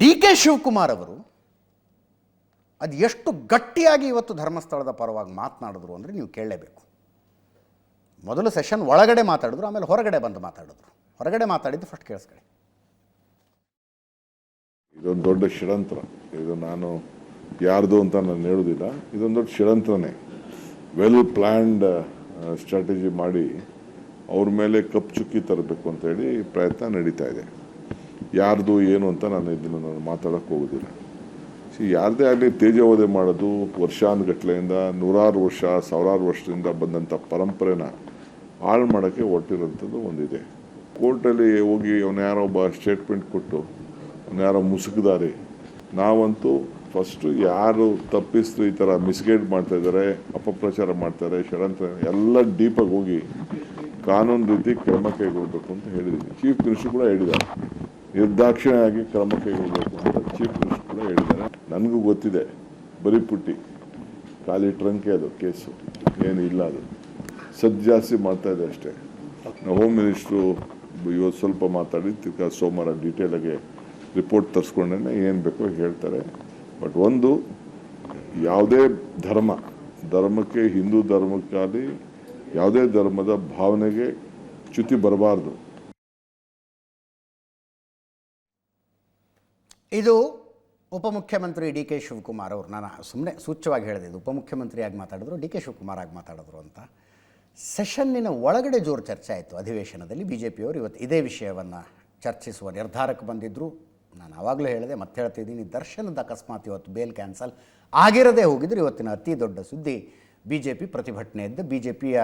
D K Shivakumar ಅವರು ಅದು ಎಷ್ಟು ಗಟ್ಟಿಯಾಗಿ ಇವತ್ತು ಧರ್ಮಸ್ಥಳದ ಪರವಾಗಿ ಮಾತನಾಡಿದ್ರು ಅಂದರೆ ನೀವು ಕೇಳಲೇಬೇಕು. ಮೊದಲು ಸೆಷನ್ ಒಳಗಡೆ ಮಾತಾಡಿದ್ರು, ಆಮೇಲೆ ಹೊರಗಡೆ ಬಂದು ಮಾತಾಡಿದ್ರು. ಹೊರಗಡೆ ಮಾತಾಡಿದ್ದು ಫಸ್ಟ್ ಕೇಳಿಸ್ಕೊಳ್ಳಿ. ಇದೊಂದು ದೊಡ್ಡ ಷಡಂತ್ರ ಇದು ನಾನು ಯಾರ್ದು ಅಂತ ನಾನು ಹೇಳೋದಿಲ್ಲ. ಇದೊಂದು ದೊಡ್ಡ ಷಡಂತ್ರನೇ ವೆಲ್ ಪ್ಲ್ಯಾಂಡ್ ಸ್ಟ್ರಾಟಜಿ ಮಾಡಿ ಅವ್ರ ಮೇಲೆ ಕಪ್ ಚುಕ್ಕಿ ತರಬೇಕು ಅಂತೇಳಿ ಪ್ರಯತ್ನ ನಡೀತಾ ಇದೆ. ಯಾರ್ದು ಏನು ಅಂತ ನಾನು ಇದನ್ನು ನಾನು ಮಾತಾಡೋಕ್ಕೆ ಹೋಗೋದಿಲ್ಲ. ಸಿ, ಯಾರದೇ ಆಗಲಿ ತೇಜೋವಧೆ ಮಾಡೋದು ವರ್ಷಾನುಗಟ್ಲೆಯಿಂದ ನೂರಾರು ವರ್ಷ, ಸಾವಿರಾರು ವರ್ಷದಿಂದ ಬಂದಂಥ ಪರಂಪರೆನ ಹಾಳು ಮಾಡೋಕ್ಕೆ ಹೊರಟಿರೋಂಥದ್ದು ಒಂದಿದೆ. ಕೋರ್ಟಲ್ಲಿ ಹೋಗಿ ಅವನ ಯಾರೋ ಒಬ್ಬ ಸ್ಟೇಟ್ಮೆಂಟ್ ಕೊಟ್ಟು, ಅವ್ನು ಯಾರೋ ಮುಸುಕಿದಾರೆ. ನಾವಂತೂ ಫಸ್ಟು ಯಾರು ತಪ್ಪಿಸ್ತು ಈ ಥರ ಮಿಸ್ಗೈಡ್ ಮಾಡ್ತಾ ಇದ್ದಾರೆ ಅಪಪ್ರಚಾರ ಮಾಡ್ತಾರೆ ಷಡಂತ್ರ ಎಲ್ಲ ಡೀಪಾಗಿ ಹೋಗಿ ಕಾನೂನು ರೀತಿ ಕ್ರಮ ಕೈಗೊಳ್ಬೇಕು ಅಂತ ಹೇಳಿದ್ದೀನಿ ಚೀಫ್ ಮಿನಿಸ್ಟರ್ ಕೂಡ ಹೇಳಿದ್ದಾರೆ ನಿರ್ದಾಕ್ಷಿಣ್ಯವಾಗಿ ಕ್ರಮ ಕೈಗೊಳ್ಬೇಕು ಅಂತ ಚೀಫ್ ಮಿನಿಸ್ಟರ್ ಕೂಡ ಹೇಳಿದ್ದಾರೆ. ನನಗೂ ಗೊತ್ತಿದೆ. ಬರೀ ಪುಟ್ಟಿ. ಖಾಲಿ ಟ್ರಂಕೆ ಅದು, ಕೇಸು. ಏನು ಇಲ್ಲ ಅದು. ಸದ್ ಜಾಸ್ತಿ ಮಾಡ್ತಾ ಇದೆ ಅಷ್ಟೇ. ಹೋಮ್ ಮಿನಿಸ್ಟ್ರು ಇವತ್ತು ಸ್ವಲ್ಪ ಮಾತಾಡಿ, ತಿರ್ಗಾ ಸೋಮವಾರ ಡೀಟೇಲಾಗಿ ರಿಪೋರ್ಟ್ ತರಿಸ್ಕೊಂಡೇ ಏನು ಬೇಕೋ ಹೇಳ್ತಾರೆ. ಬಟ್ ಒಂದು, ಯಾವುದೇ ಧರ್ಮ, ಧರ್ಮಕ್ಕೆ ಹಿಂದೂ ಧರ್ಮಕ್ಕಾಗಲಿ ಯಾವುದೇ ಧರ್ಮದ ಭಾವನೆಗೆ ಚ್ಯುತಿ ಬರಬಾರ್ದು. ಇದು ಉಪಮುಖ್ಯಮಂತ್ರಿ ಡಿ ಕೆ ಶಿವಕುಮಾರ್ ಅವರು. ನಾನು ಸುಮ್ಮನೆ ಸೂಚ್ಯವಾಗಿ ಹೇಳಿದೆ, ಇದು ಉಪಮುಖ್ಯಮಂತ್ರಿಯಾಗಿ ಮಾತಾಡಿದ್ರು, ಡಿ ಕೆ ಶಿವಕುಮಾರ್ ಆಗಿ ಮಾತಾಡಿದ್ರು ಅಂತ. ಸೆಷನ್ನಿನ ಒಳಗಡೆ ಜೋರು ಚರ್ಚೆ ಆಯಿತು ಅಧಿವೇಶನದಲ್ಲಿ ಬಿ ಜೆ ಪಿಯವರು ಇವತ್ತು ಇದೇ ವಿಷಯವನ್ನು ಚರ್ಚಿಸುವ ನಿರ್ಧಾರಕ್ಕೆ ಬಂದಿದ್ದರು ನಾನು ಆವಾಗಲೂ ಹೇಳಿದೆ, ಮತ್ತೆ ಹೇಳ್ತಿದ್ದೀನಿ, ದರ್ಶನದ ಅಕಸ್ಮಾತ್ ಇವತ್ತು ಬೇಲ್ ಕ್ಯಾನ್ಸಲ್ ಆಗಿರದೇ ಹೋಗಿದ್ರು ಇವತ್ತಿನ ಅತಿ ದೊಡ್ಡ ಸುದ್ದಿ ಬಿ ಜೆ ಪಿ ಪ್ರತಿಭಟನೆಯದ್ದು ಬಿ ಜೆ ಪಿಯ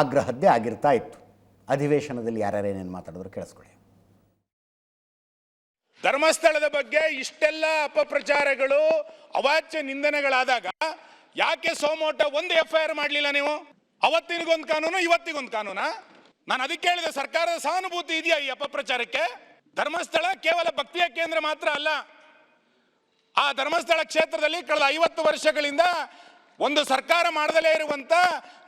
ಆಗ್ರಹದ್ದೇ ಆಗಿರ್ತಾ ಇತ್ತು. ಅಧಿವೇಶನದಲ್ಲಿ ಯಾರ್ಯಾರೇನೇನು ಮಾತಾಡಿದ್ರು ಕೇಳಿಸ್ಕೊಳ್ಳಿ. ಧರ್ಮಸ್ಥಳದ ಬಗ್ಗೆ ಇಷ್ಟೆಲ್ಲ ಅಪಪ್ರಚಾರಗಳು, ಅವಾಚ್ಯ ನಿಂದನೆಗಳಾದಾಗ ಯಾಕೆ ಸೋಮೋಟ ಒಂದು ಎಫ್ ಐ ಆರ್ ಮಾಡಲಿಲ್ಲ ನೀವು? ಅವತ್ತಿನಿಗೊಂದು ಕಾನೂನು, ಇವತ್ತಿಗೊಂದು ಕಾನೂನಾ? ನಾನು ಅದಕ್ಕೆ ಹೇಳಿದೆ ಸರ್ಕಾರದ ಸಹಾನುಭೂತಿ ಇದೆಯಾ ಈ ಅಪಪ್ರಚಾರಕ್ಕೆ? ಧರ್ಮಸ್ಥಳ ಕೇವಲ ಭಕ್ತಿಯ ಕೇಂದ್ರ ಮಾತ್ರ ಅಲ್ಲ. ಆ ಧರ್ಮಸ್ಥಳ ಕ್ಷೇತ್ರದಲ್ಲಿ ಕಳೆದ ಐವತ್ತು ವರ್ಷಗಳಿಂದ ಒಂದು ಸರ್ಕಾರ ಮಾಡದಲೇ ಇರುವಂತ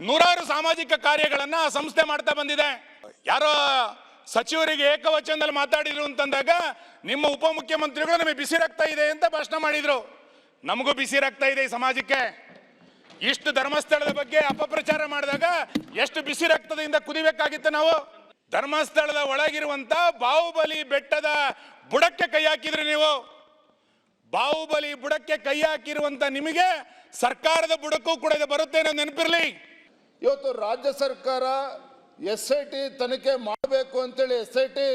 ನೂರಾರು ಸಾಮಾಜಿಕ ಕಾರ್ಯಗಳನ್ನ ಆ ಸಂಸ್ಥೆ ಮಾಡ್ತಾ ಬಂದಿದೆ. ಯಾರೋ ಸಚಿವರಿಗೆ ಏಕವಚನದಲ್ಲಿ ಮಾತಾಡಿದ್ರು ಅಂತಂದಾಗ ನಿಮ್ಮ ಉಪಮುಖ್ಯಮಂತ್ರಿಗಳು ನಮಗೆ ಬಿಸಿ ರಕ್ತ ಇದೆ ಅಂತ ಭಾಷಣ ಮಾಡಿದ್ರು. ನಮಗೂ ಬಿಸಿ ರಕ್ತ ಇದೆ ಈ ಸಮಾಜಕ್ಕೆ. ಇಷ್ಟು ಧರ್ಮಸ್ಥಳದ ಬಗ್ಗೆ ಅಪಪ್ರಚಾರ ಮಾಡಿದಾಗ ಎಷ್ಟು ಬಿಸಿ ರಕ್ತದಿಂದ ಕುದಿಬೇಕಾಗಿತ್ತು ನಾವು. ಧರ್ಮಸ್ಥಳದ ಒಳಗಿರುವಂತ ಬಾಹುಬಲಿ ಬೆಟ್ಟದ ಬುಡಕ್ಕೆ ಕೈ ಹಾಕಿದ್ರಿ ನೀವು. ಬಾಹುಬಲಿ ಬುಡಕ್ಕೆ ಕೈ ಹಾಕಿರುವಂತ ನಿಮಗೆ ಸರ್ಕಾರದ ಬುಡಕ್ಕೂ ಕೂಡ ಇದು ಬರುತ್ತೆ ನೆನಪಿರ್ಲಿ. ಇವತ್ತು ರಾಜ್ಯ ಸರ್ಕಾರ ಎಸ್ ಐ ಟಿ ತನಿಖೆ ಮಾಡಬೇಕು ಅಂತೇಳಿ ಎಸ್ ಐ ಟಿ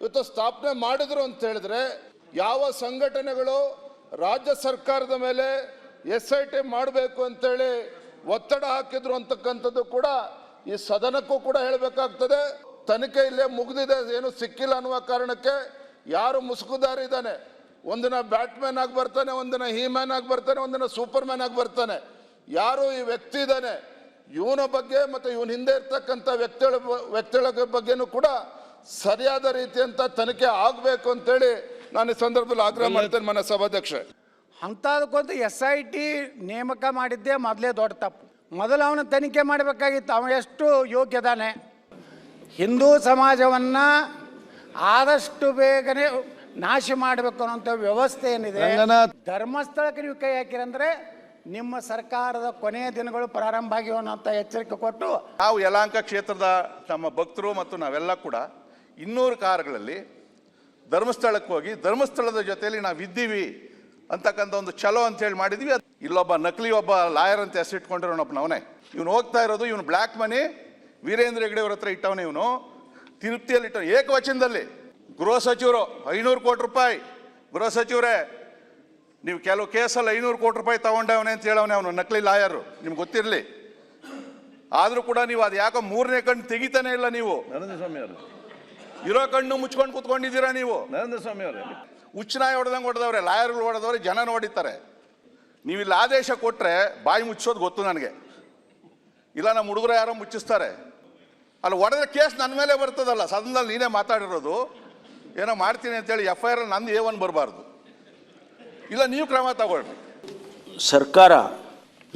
ಇವತ್ತು ಸ್ಥಾಪನೆ ಮಾಡಿದ್ರು ಅಂತ ಹೇಳಿದ್ರೆ ಯಾವ ಸಂಘಟನೆಗಳು ರಾಜ್ಯ ಸರ್ಕಾರದ ಮೇಲೆ ಎಸ್ ಐ ಟಿ ಮಾಡಬೇಕು ಅಂತೇಳಿ ಒತ್ತಡ ಹಾಕಿದ್ರು ಅಂತಕ್ಕಂಥದ್ದು ಕೂಡ ಈ ಸದನಕ್ಕೂ ಕೂಡ ಹೇಳಬೇಕಾಗ್ತದೆ. ತನಿಖೆ ಇಲ್ಲೇ ಮುಗಿದಿದೆ, ಏನು ಸಿಕ್ಕಿಲ್ಲ ಅನ್ನುವ ಕಾರಣಕ್ಕೆ ಯಾರು ಮುಸುಕುದಾರ ಇದ್ದಾನೆ? ಒಂದಿನ ಬ್ಯಾಟ್ಮ್ಯಾನ್ ಆಗಿ ಬರ್ತಾನೆ, ಒಂದಿನ ಹೀಮ್ಯಾನ್ ಆಗಿ ಬರ್ತಾನೆ, ಒಂದಿನ ಸೂಪರ್ ಮ್ಯಾನ್ ಆಗಿ ಬರ್ತಾನೆ. ಯಾರು ಈ ವ್ಯಕ್ತಿ ಇದ್ದಾನೆ? ಇವನ ಬಗ್ಗೆ ಮತ್ತು ಇವನ ಹಿಂದೆ ಇರ್ತಕ್ಕಂಥ ವ್ಯಕ್ತಿಗಳ ವ್ಯಕ್ತಿಗಳ ಬಗ್ಗೆನೂ ಕೂಡ ಸರಿಯಾದ ರೀತಿಯಂತ ತನಿಖೆ ಆಗಬೇಕು ಅಂತೇಳಿ ನಾನು ಈ ಸಂದರ್ಭದಲ್ಲಿ ಆಗ್ರಹ ಮಾಡ್ತೇನೆ ಮನೆ ಸಭಾಧ್ಯಕ್ಷ ಅಂಥದಕ್ಕೊಂದು ಎಸ್ ಐ ಟಿ ನೇಮಕ ಮಾಡಿದ್ದೇ ಮೊದಲೇ ದೊಡ್ಡ ತಪ್ಪು. ಮೊದಲು ಅವನ ತನಿಖೆ ಮಾಡಬೇಕಾಗಿತ್ತು ಅವನು ಎಷ್ಟು ಯೋಗ್ಯದಾನೆ. ಹಿಂದೂ ಸಮಾಜವನ್ನು ಆದಷ್ಟು ಬೇಗನೆ ನಾಶ ಮಾಡಬೇಕು ಅನ್ನೋಂಥ ವ್ಯವಸ್ಥೆ ಏನಿದೆ ಧರ್ಮಸ್ಥಳಕ್ಕೆ ನೀವು ಕೈ ಹಾಕಿರಂದ್ರೆ ನಿಮ್ಮ ಸರ್ಕಾರದ ಕೊನೆಯ ದಿನಗಳು ಪ್ರಾರಂಭ ಆಗಿವೆ ಅನ್ನೋಂಥ ಎಚ್ಚರಿಕೆ ಕೊಟ್ಟು ನಾವು ಯಲಹಂಕ ಕ್ಷೇತ್ರದ ನಮ್ಮ ಭಕ್ತರು ಮತ್ತು ನಾವೆಲ್ಲ ಕೂಡ ಇನ್ನೂರು ಕಾರುಗಳಲ್ಲಿ ಧರ್ಮಸ್ಥಳಕ್ಕೆ ಹೋಗಿ ಧರ್ಮಸ್ಥಳದ ಜೊತೆಯಲ್ಲಿ ನಾವು ಇದ್ದೀವಿ ಅಂತಕ್ಕಂಥ ಒಂದು ಛಲೋ ಅಂತ ಹೇಳಿ ಮಾಡಿದ್ವಿ. ಇಲ್ಲೊಬ್ಬ ನಕಲಿ ಒಬ್ಬ ಲಾಯರ್ ಅಂತ ಹೆಸರಿಟ್ಕೊಂಡಿರೋನೊಬ್ಬನವನೇ ಇವನು ಹೋಗ್ತಾ ಇರೋದು, ಇವನು ಬ್ಲ್ಯಾಕ್ ಮನಿ, ವೀರೇಂದ್ರ ಹೆಗ್ಡೆ ಅವ್ರ ಹತ್ರ ಇಟ್ಟವನೇ ಇವನು. ತಿರುಪ್ತಿಯಲ್ಲಿ ಇಟ್ಟ ಏಕವಚನದಲ್ಲಿ. ಗೃಹ ಸಚಿವರು, ಐನೂರು ಕೋಟಿ ರೂಪಾಯಿ. ಗೃಹ ಸಚಿವರೇ ನೀವು ಕೆಲವು ಕೇಸಲ್ಲಿ ಐನೂರು ಕೋಟಿ ರೂಪಾಯಿ ತಗೊಂಡವನೇ ಅಂತ ಹೇಳವನೇ ಅವನು ನಕಲಿ ಲಾಯರು ನಿಮ್ಗೆ ಗೊತ್ತಿರಲಿ. ಆದರೂ ಕೂಡ ನೀವು ಅದು ಯಾಕೋ ಮೂರನೇ ಕಣ್ಣು ತೆಗಿತಾನೆ ಇಲ್ಲ ನೀವು. ನರೇಂದ್ರ ಸ್ವಾಮಿ ಅವರು. ಇರೋ ಕಣ್ಣು ಮುಚ್ಕೊಂಡು ಕೂತ್ಕೊಂಡಿದ್ದೀರಾ ನೀವು? ನರೇಂದ್ರ ಸ್ವಾಮಿ ಅವರೇ ಉಚ್ಚನಾಯ ಹೊಡೆದಂಗೆ ಹೊಡೆದವ್ರೆ ಲಾಯರ್ಗಳು ಹೊಡೆದವ್ರೆ ಜನ ನೋಡಿತಾರೆ ನೀವು ಇಲ್ಲಿ ಆದೇಶ ಕೊಟ್ಟರೆ ಬಾಯಿ ಮುಚ್ಚೋದು ಗೊತ್ತು ನನಗೆ. ಇಲ್ಲ ನಮ್ಮ ಹುಡುಗರು ಯಾರೋ ಮುಚ್ಚಿಸ್ತಾರೆ. ಅಲ್ಲಿ ಹೊಡೆದ್ರೆ ಕೇಸ್ ನನ್ನ ಮೇಲೆ ಬರ್ತದಲ್ಲ ಸದನದಲ್ಲಿ ನೀನೇ ಮಾತಾಡಿರೋದು. ಏನೋ ಮಾಡ್ತೀನಿ ಅಂತೇಳಿ ಎಫ್ ಐ ಆರ್ ನಂದು ಏ ಒನ್ ಬರಬಾರ್ದು. ಇಲ್ಲ, ನೀವು ಕ್ರಮ ತಗೊಳ್ರಿ ಸರ್ಕಾರ,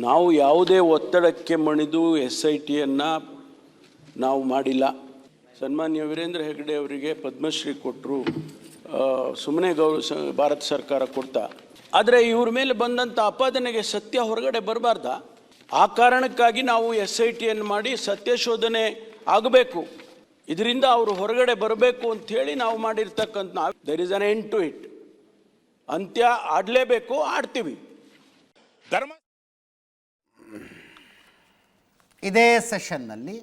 ನಾವು ಯಾವುದೇ ಒತ್ತಡಕ್ಕೆ ಮಣಿದು ಎಸ್ ಐ ಟಿಯನ್ನು ನಾವು ಮಾಡಿಲ್ಲ. ಸನ್ಮಾನ್ಯ ವೀರೇಂದ್ರ ಹೆಗ್ಡೆ ಅವರಿಗೆ ಪದ್ಮಶ್ರೀ ಕೊಟ್ಟರು ಸುಮ್ಮನೆ ಗೌ, ಸ, ಭಾರತ ಸರ್ಕಾರ ಕೊಡ್ತಾ. ಆದರೆ ಇವ್ರ ಮೇಲೆ ಬಂದಂಥ ಅಪಾದನೆಗೆ ಸತ್ಯ ಹೊರಗಡೆ ಬರಬಾರ್ದ. ಆ ಕಾರಣಕ್ಕಾಗಿ ನಾವು ಎಸ್ ಐ ಟಿಯನ್ನು ಮಾಡಿ ಸತ್ಯ ಶೋಧನೆ ಆಗಬೇಕು. ಇದರಿಂದ ಅವರು ಹೊರಗಡೆ ಬರಬೇಕು ಅಂಥೇಳಿ ನಾವು ಮಾಡಿರ್ತಕ್ಕಂಥ there is an end to it ಅಂತ್ಯ ಆಡಲೇಬೇಕು, ಆಡ್ತೀವಿ. ಧರ್ಮ ಇದೇ ಸೆಷನ್ನಲ್ಲಿ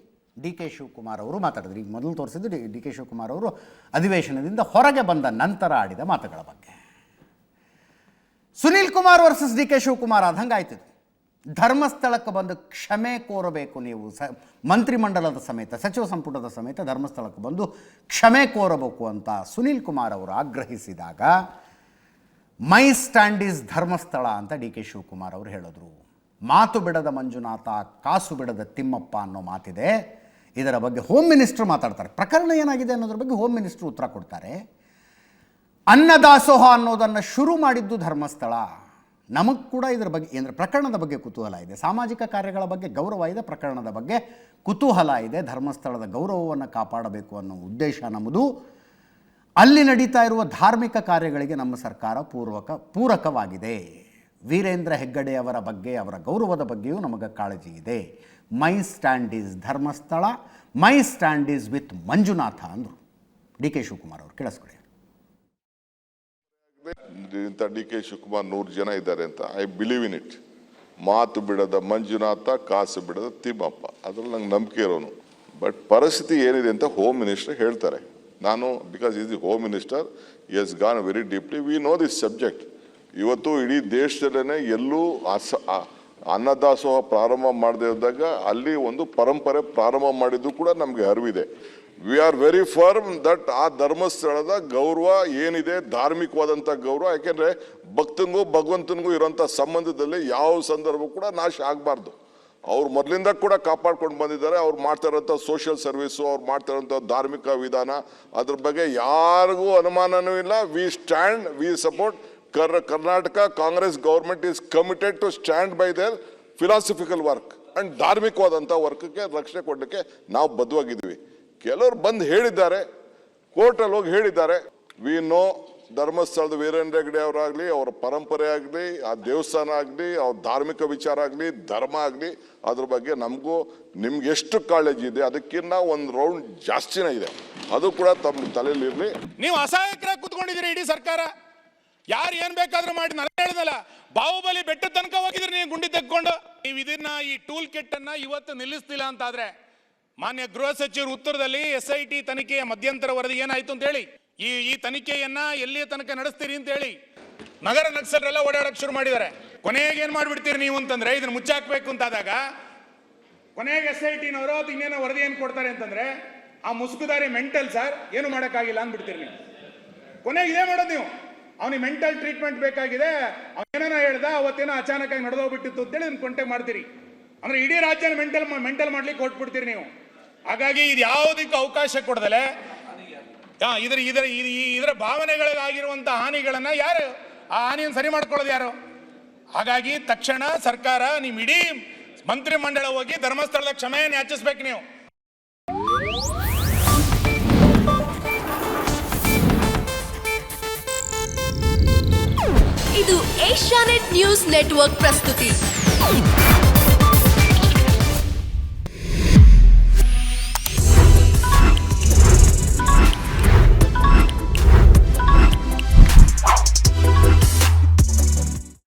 ಡಿ ಕೆ ಶಿವಕುಮಾರ್ ಅವರು ಮಾತಾಡಿದ್ರು. ಈಗ ಮೊದಲು ತೋರಿಸಿದ್ದು ಡಿ ಡಿ ಕೆ ಶಿವಕುಮಾರ್ ಅವರು ಅಧಿವೇಶನದಿಂದ ಹೊರಗೆ ಬಂದ ನಂತರ ಆಡಿದ ಮಾತುಗಳ ಬಗ್ಗೆ. Sunil Kumar versus D K Shivakumar ಆದಂಗೆ ಆಯ್ತು ಧರ್ಮಸ್ಥಳಕ್ಕೆ ಬಂದು ಕ್ಷಮೆ ಕೋರಬೇಕು ನೀವು. ಸ ಮಂತ್ರಿಮಂಡಲದ ಸಮೇತ, ಸಚಿವ ಸಂಪುಟದ ಸಮೇತ ಧರ್ಮಸ್ಥಳಕ್ಕೆ ಬಂದು ಕ್ಷಮೆ ಕೋರಬೇಕು ಅಂತ ಸುನೀಲ್ ಕುಮಾರ್ ಅವರು ಆಗ್ರಹಿಸಿದಾಗ ಮೈ ಸ್ಟ್ಯಾಂಡ್ ಈಸ್ ಧರ್ಮಸ್ಥಳ ಅಂತ ಡಿ ಕೆ ಶಿವಕುಮಾರ್ ಅವರು ಹೇಳಿದ್ರು. ಮಾತು ಬಿಡದ ಮಂಜುನಾಥ, ಕಾಸು ಬಿಡದ ತಿಮ್ಮಪ್ಪ ಅನ್ನೋ ಮಾತಿದೆ. ಇದರ ಬಗ್ಗೆ ಹೋಮ್ ಮಿನಿಸ್ಟರ್ ಮಾತಾಡ್ತಾರೆ. ಪ್ರಕರಣ ಏನಾಗಿದೆ ಅನ್ನೋದ್ರ ಬಗ್ಗೆ ಹೋಮ್ ಮಿನಿಸ್ಟರ್ ಉತ್ತರ ಕೊಡ್ತಾರೆ. ಅನ್ನದಾಸೋಹ ಅನ್ನೋದನ್ನು ಶುರು ಮಾಡಿದ್ದು ಧರ್ಮಸ್ಥಳ. ನಮಗೆ ಕೂಡ ಇದರ ಬಗ್ಗೆ ಅಂದರೆ ಪ್ರಕರಣದ ಬಗ್ಗೆ ಕುತೂಹಲ ಇದೆ. ಸಾಮಾಜಿಕ ಕಾರ್ಯಗಳ ಬಗ್ಗೆ ಗೌರವ ಇದೆ, ಪ್ರಕರಣದ ಬಗ್ಗೆ ಕುತೂಹಲ ಇದೆ. ಧರ್ಮಸ್ಥಳದ ಗೌರವವನ್ನು ಕಾಪಾಡಬೇಕು ಅನ್ನೋ ಉದ್ದೇಶ ನಮ್ಮದು ಅಲ್ಲಿ ನಡೀತಾ ಇರುವ ಧಾರ್ಮಿಕ ಕಾರ್ಯಗಳಿಗೆ ನಮ್ಮ ಸರ್ಕಾರ ಪೂರ್ವಕ, ಪೂರಕವಾಗಿದೆ. ವೀರೇಂದ್ರ ಹೆಗ್ಗಡೆ ಅವರ ಬಗ್ಗೆ, ಅವರ ಗೌರವದ ಬಗ್ಗೆಯೂ ನಮಗೆ ಕಾಳಜಿ ಇದೆ. My stand is Dharmasthala, my stand is with Manjunatha ಅಂದರು. ಡಿ ಕೆ ಶಿವಕುಮಾರ್ ಅವರು ಕೇಳಿಸ್ಕೊಳ್ಳಿ ಇಂಥ ಡಿ ಕೆ ಶಿವಕುಮಾರ್ ನೂರು ಜನ ಇದ್ದಾರೆ ಅಂತ, ಐ ಬಿಲೀವ್ ಇನ್ ಇಟ್. ಮಾತು ಬಿಡದ ಮಂಜುನಾಥ, ಕಾಸು ಬಿಡದ ತಿಮ್ಮಪ್ಪ. ಅದ್ರಲ್ಲಿ ನಂಗೆ ನಂಬಿಕೆ ಇರೋನು. ಬಟ್ ಪರಿಸ್ಥಿತಿ ಏನಿದೆ ಅಂತ ಹೋಮ್ ಮಿನಿಸ್ಟರ್ ಹೇಳ್ತಾರೆ. ನಾನು because is the home minister has gone very deeply we know this subject ಇವತ್ತು ಇಡೀ ದೇಶದಲ್ಲೇ ಎಲ್ಲೂ ಅಸ ಅನ್ನದಾಸೋಹ ಪ್ರಾರಂಭ ಮಾಡದೇ ಇದ್ದಾಗ ಅಲ್ಲಿ ಒಂದು ಪರಂಪರೆ ಪ್ರಾರಂಭ ಮಾಡಿದ್ದು ಕೂಡ ನಮಗೆ ಅರಿವಿದೆ. We are very firm that ಆ ಧರ್ಮಸ್ಥಳದ ಗೌರವ ಏನಿದೆ, ಧಾರ್ಮಿಕವಾದಂಥ ಗೌರವ, ಯಾಕೆಂದರೆ ಭಕ್ತನಿಗೂ ಭಗವಂತನಿಗೂ ಇರೋಂಥ ಸಂಬಂಧದಲ್ಲಿ ಯಾವ ಸಂದರ್ಭ ಕೂಡ ನಾಶ ಆಗಬಾರ್ದು. ಅವ್ರು ಮೊದಲಿಂದ ಕೂಡ ಕಾಪಾಡ್ಕೊಂಡು ಬಂದಿದ್ದಾರೆ. ಅವ್ರು ಮಾಡ್ತಾ ಇರೋಂಥ ಸೋಷಿಯಲ್ ಸರ್ವಿಸು ಅವ್ರು ಮಾಡ್ತಾ ಇರೋಂಥ ಧಾರ್ಮಿಕ ವಿಧಾನ. ಅದ್ರ ಬಗ್ಗೆ ಯಾರಿಗೂ ಅನುಮಾನನೂ ಇಲ್ಲ. ವಿ ಸ್ಟ್ಯಾಂಡ್ ವಿ ಸಪೋರ್ಟ್ ಕರ್, Karnataka Congress government is committed to stand by their philosophical work and ಧಾರ್ಮಿಕವಾದಂಥ ವರ್ಕ್ಗೆ ರಕ್ಷಣೆ ಕೊಡಲಿಕ್ಕೆ ನಾವು ಬದ್ಧವಾಗಿದ್ದೀವಿ. ಕೆಲವರು ಬಂದು ಹೇಳಿದ್ದಾರೆ ಕೋರ್ಟಲ್ಲಿ ಹೋಗಿ ಹೇಳಿದ್ದಾರೆ. ವಿ ನೋ ಧರ್ಮಸ್ಥಳದ ವೀರೇಂದ್ರ ಹೆಗ್ಡೆ ಅವರಾಗಲಿ, ಅವರ ಪರಂಪರೆ ಆಗಲಿ, ಆ ದೇವಸ್ಥಾನ ಆಗಲಿ, ಅವ್ರ ಧಾರ್ಮಿಕ ವಿಚಾರ ಆಗಲಿ, ಧರ್ಮ ಆಗಲಿ, ಅದ್ರ ಬಗ್ಗೆ ನಮಗೂ ನಿಮ್ಗೆ ಎಷ್ಟು ಕಾಳಜಿ ಇದೆ ಅದಕ್ಕಿಂತ ಒಂದು ರೌಂಡ್ ಜಾಸ್ತಿನೇ ಇದೆ. ಅದು ಕೂಡ ತಮ್ಮ ತಲೆಯಲ್ಲಿರಲಿ ನೀವು ಅಸಹಾಯಕರಾಗಿ ಕೂತ್ಕೊಂಡಿದ್ದೀರಿ ಇಡೀ ಸರ್ಕಾರ. ಯಾರು ಏನ್ ಬೇಕಾದ್ರೂ ಮಾಡಿ, ನಾನು ಹೇಳಿದಲ್ಲ, ಬಾಹುಬಲಿ ಬೆಟ್ಟದ ತನಕ ಹೋಗಿದ್ರಿ ನೀವು ಗುಂಡಿ ತೆಕ್ಕೊಂಡು ನೀವು ಇದನ್ನ ಈ ಟೂಲ್ ಕಿಟ್ ಅನ್ನ ಇವತ್ತು ನಿಲ್ಲಿಸ್ತಿಲ್ಲ ಅಂತಾದ್ರೆ, ಮಾನ್ಯ ಗೃಹ ಸಚಿವರು ಉತ್ತರದಲ್ಲಿ ಎಸ್ ಐ ಟಿ ತನಿಖೆಯ ಮಧ್ಯಂತರ ವರದಿ ಏನಾಯ್ತು ಅಂತ ಹೇಳಿ. ಈ ಈ ತನಿಖೆಯನ್ನ ಎಲ್ಲಿಯ ತನಕ ನಡೆಸ್ತೀರಿ ಅಂತ ಹೇಳಿ ನಗರ ನಕ್ಸಲರೆಲ್ಲ ಓಡಾಡಕ್ಕೆ ಶುರು ಮಾಡಿದ್ದಾರೆ. ಕೊನೆಗೆ ಏನ್ ಮಾಡ್ಬಿಡ್ತೀರಿ ನೀವು ಅಂತಂದ್ರೆ, ಇದನ್ನ ಮುಚ್ಚಾಕ್ಬೇಕು ಅಂತಾದಾಗ, ಕೊನೆಗೆ ಎಸ್ ಐ ಟಿನವರು ಅದು ಇನ್ನೇನೋ ವರದಿ ಏನು ಕೊಡ್ತಾರೆ ಅಂತಂದ್ರೆ, ಆ ಮುಸುಕುದಾರಿ ಮೆಂಟಲ್ ಸರ್, ಏನು ಮಾಡೋಕ್ಕಾಗಿಲ್ಲ ಅಂದ್ಬಿಡ್ತೀರಿ ನೀವು. ಕೊನೆಗೆ ಇದೇ ಮಾಡೋದು ನೀವು. ಅವನಿಗೆ ಮೆಂಟಲ್ ಟ್ರೀಟ್ಮೆಂಟ್ ಬೇಕಾಗಿದೆ ಅವನೇನೋ ಹೇಳ್ದ, ಅವತ್ತೇನೋ ಅಚಾನಕ್ ಆಗಿ ನಡೆದೋಗ್ಬಿಟ್ಟಿತ್ತು ಅಂತೇಳಿ ಅದನ್ನ ಕೊಂಟೆ ಮಾಡ್ತೀರಿ. ಅಂದ್ರೆ ಇಡೀ ರಾಜ್ಯನ ಮೆಂಟಲ್ ಮೆಂಟಲ್ ಮಾಡ್ಲಿಕ್ಕೆ ಕೊಟ್ಬಿಡ್ತೀರಿ ನೀವು. ಹಾಗಾಗಿ ಇದು ಯಾವುದಕ್ಕೂ ಅವಕಾಶ ಕೊಡದಲೆ ಇದ್ರ, ಇದರ ಇದರ ಭಾವನೆಗಳಿಗಾಗಿರುವಂಥ ಹಾನಿಗಳನ್ನು ಯಾರು? ಆ ಹಾನಿಯನ್ನು ಸರಿ ಮಾಡ್ಕೊಳ್ಳೋದು ಯಾರು? ಹಾಗಾಗಿ ತಕ್ಷಣ ಸರ್ಕಾರ ನಿಮ್ಮ ಇಡೀ ಮಂತ್ರಿಮಂಡಲ ಹೋಗಿ ಧರ್ಮಸ್ಥಳದ ಕ್ಷಮೆಯನ್ನು ಯಾಚಿಸ್ಬೇಕು ನೀವು. ಇದು ಏಷ್ಯಾನೆಟ್ ನ್ಯೂಸ್ ನೆಟ್ವರ್ಕ್ ಪ್ರಸ್ತುತಿ.